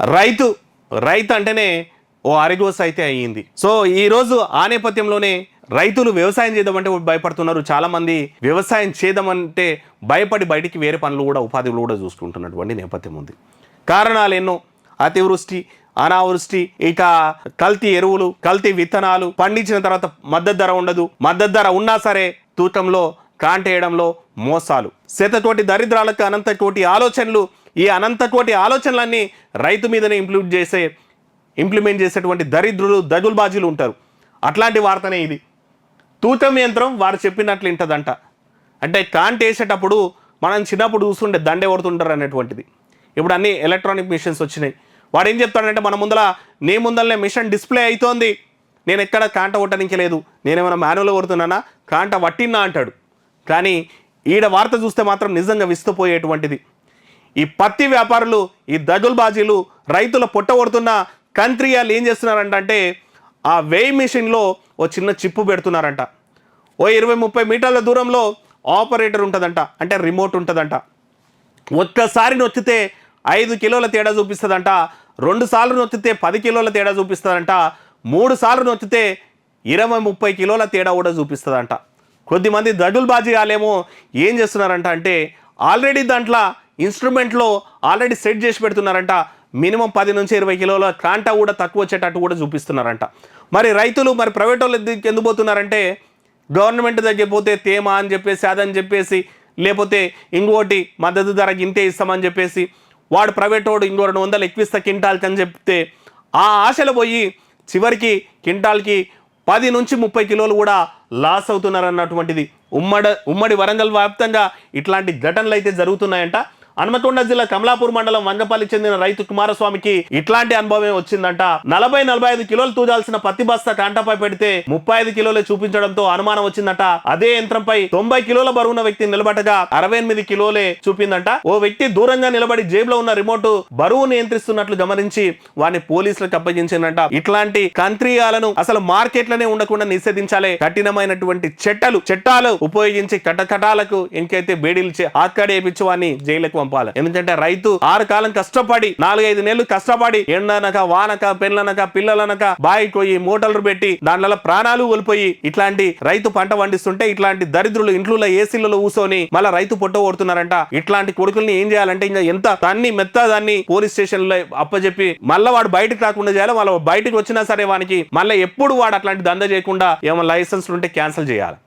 రైతు రైతు అంటేనే ఓ అరిగోస అయితే అయ్యింది. సో ఈరోజు ఆ నేపథ్యంలోనే రైతులు వ్యవసాయం చేద్దామంటే భయపడుతున్నారు. చాలామంది వ్యవసాయం చేద్దామంటే భయపడి బయటికి వేరే పనులు కూడా ఉపాధులు కూడా చూసుకుంటున్నటువంటి నేపథ్యం ఉంది. కారణాలు ఎన్నో? అతివృష్టి అనావృష్టి ఇక కల్తీ ఎరువులు కల్తీ విత్తనాలు పండించిన తర్వాత మద్దతు ధర ఉండదు. మద్దతు ధర ఉన్నా సరే తూకంలో కాంటేయడంలో మోసాలు. శతకోటి దరిద్రాలకు అనంత కోటి ఆలోచనలు ఈ అనంత కోటి ఆలోచనలన్నీ రైతు మీదనే ఇంప్లిమెంట్ చేసే ఇంప్లిమెంట్ చేసేటువంటి దరిద్రులు దగుల్బాజీలు ఉంటారు. అట్లాంటి వార్తనే ఇది. తూతం యంత్రం వారు చెప్పినట్లు ఇంటదంట. అంటే కాంట్ వేసేటప్పుడు మనం చిన్నప్పుడు చూస్తుండే దండే కొడుతుంటారు అనేటువంటిది. ఇప్పుడు అన్ని ఎలక్ట్రానిక్ మిషన్స్ వచ్చినాయి. వాడు ఏం చెప్తాడంటే మన ముందర నీ ముందరనే మిషన్ డిస్ప్లే అవుతోంది నేను ఎక్కడ కాంట కొట్టడానికి లేదు. నేనేమైనా మాన్యువల్ కొడుతున్నానా? కాంట వట్టినా అంటాడు. కానీ ఈడ వార్త చూస్తే మాత్రం నిజంగా విస్తుపోయేటువంటిది. ఈ పత్తి వ్యాపారులు ఈ దగుల్బాజీలు రైతుల పొట్ట కొడుతున్న కంత్రియాలు ఏం చేస్తున్నారంట అంటే ఆ వేయి మిషన్లో ఓ చిన్న చిప్పు పెడుతున్నారంట. ఓ ఇరవై ముప్పై మీటర్ల దూరంలో ఆపరేటర్ ఉంటుందంట అంటే రిమోట్ ఉంటుందంట. ఒక్కసారి నొచ్చితే ఐదు కిలోల తేడా చూపిస్తుందంట రెండు సార్లు నొక్కితే పది కిలోల తేడా చూపిస్తుందంట మూడు సార్లు నొక్కితే ఇరవై ముప్పై కిలోల తేడా కూడా చూపిస్తుందంట. కొద్దిమంది దడుల్బాజీ కాలేమో ఏం చేస్తున్నారంట అంటే ఆల్రెడీ దాంట్లో ఇన్స్ట్రుమెంట్లో ఆల్రెడీ సెట్ చేసి పెడుతున్నారంట. మినిమం పది నుంచి ఇరవై కిలోల కాంటా కూడా తక్కువ వచ్చేటట్టు కూడా చూపిస్తున్నారంట. మరి రైతులు మరి ప్రైవేట్ వాళ్ళు ఎందుకు ఎందుకు పోతున్నారంటే గవర్నమెంట్ దగ్గర పోతే తేమ అని చెప్పేసి అదని చెప్పేసి లేకపోతే ఇంకోటి మద్దతు ధరకి ఇంతే ఇస్తామని చెప్పేసి వాడు ప్రైవేట్ వాడు ఇంకో రెండు వందలు ఎక్కువ ఇస్తా కింటాల్కి అని చెప్తే ఆ ఆశలు పోయి చివరికి కింటాల్కి పది నుంచి ముప్పై కిలోలు కూడా లాస్ అవుతున్నారు అన్నటువంటిది ఉమ్మడి ఉమ్మడి వరంగల్ వ్యాప్తంగా ఇట్లాంటి ఘటనలు అయితే జరుగుతున్నాయంట. హనుమకొండ జిల్లా కమలాపూర్ మండలం వంగపల్లి చెందిన రైతు కుమారస్వామికి ఇట్లాంటి అనుభవమే వచ్చిందంట. నలభై నలభై ఐదు కిలోలు తూదాల్సిన పత్తి బస్తా కంటపై పెడితే ముప్పై ఐదు కిలోలే చూపించడంతో అనుమానం వచ్చిందట. అదే యంత్రంపై తొంభై కిలోల బరువున్న వ్యక్తి నిలబడగా అరవై ఎనిమిది కిలోలే చూపిందంట. ఓ వ్యక్తి దూరంగా నిలబడి జేబులో ఉన్న రిమోట్ బరువు నియంత్రిస్తున్నట్లు గమనించి వారిని పోలీసులకు అప్పగించిందంట. ఇట్లాంటి కంత్రియాలను అసలు మార్కెట్లనే ఉండకుండా నిషేధించాలి. కఠినమైనటువంటి చట్టాలు చట్టాలు ఉపయోగించి కటకటాలకు ఇంకైతే బేడీలు ఆత్కాడేపించి వాడిని జైలుకు పంపాలి. ఎందుకంటే రైతు ఆరు కాలం కష్టపడి నాలుగైదు నెలలు కష్టపడి ఎండనక వానక పెళ్ళనక పిల్లలనక బాయికి పోయి మోటార్లు పెట్టి దానిలో ప్రాణాలు కోల్పోయి ఇట్లాంటి రైతు పంట పండిస్తుంటే ఇట్లాంటి దరిద్రులు ఇంట్లో ఏసీలలో కూసోని మళ్ళీ రైతు పొట్ట కొడుతున్నారంట. ఇట్లాంటి కొడుకుల్ని ఏం చేయాలంటే ఇంకా ఎంత దాన్ని మెత్త దాన్ని పోలీస్ స్టేషన్లో అప్పచెప్పి మళ్ళీ వాడు బయటకు రాకుండా చేయాలి వాళ్ళ బయటకు వచ్చినా సరే వానికి మళ్ళీ ఎప్పుడు వాడు అట్లాంటి దంద చేయకుండా ఏమైనా లైసెన్స్ ఉంటే క్యాన్సిల్ చేయాలి.